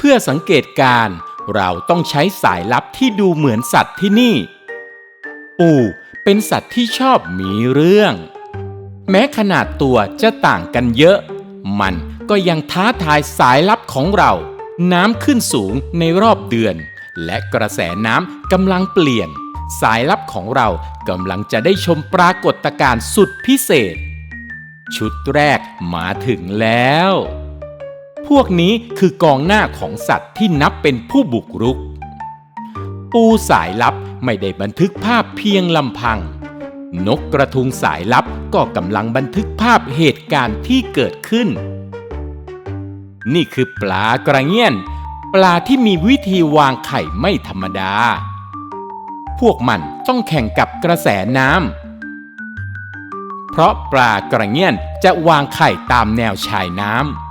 เพื่อสังเกตการ์เราต้องใช้สายลับที่ดูเหมือนสัตว์ที่นี่ปูเป็นสัตว์ที่ชอบมีเรื่อง แม้ขนาดตัวจะต่างกันเยอะ มันก็ยังท้าทายสายลับของเรา น้ำขึ้นสูงในรอบเดือน และกระแสน้ำกำลังเปลี่ยน สายลับของเรากำลังจะได้ชมปรากฏการณ์สุดพิเศษ ชุดแรกมาถึงแล้ว พวกนี้คือกองหน้าของสัตว์ที่นับเป็นผู้บุกรุก ปูสายลับไม่ได้บันทึกภาพเพียงลำพัง นกกระทุงสายลับก็กำลังบันทึกภาพเหตุการณ์ที่เกิดขึ้น นี่คือปลากระเงี้ยน ปลาที่มีวิธีวางไข่ไม่ธรรมดา พวกมันต้องแข่งกับกระแสน้ำเพราะปลากระเงี้ยนจะวางไข่ตามแนวชายน้ำ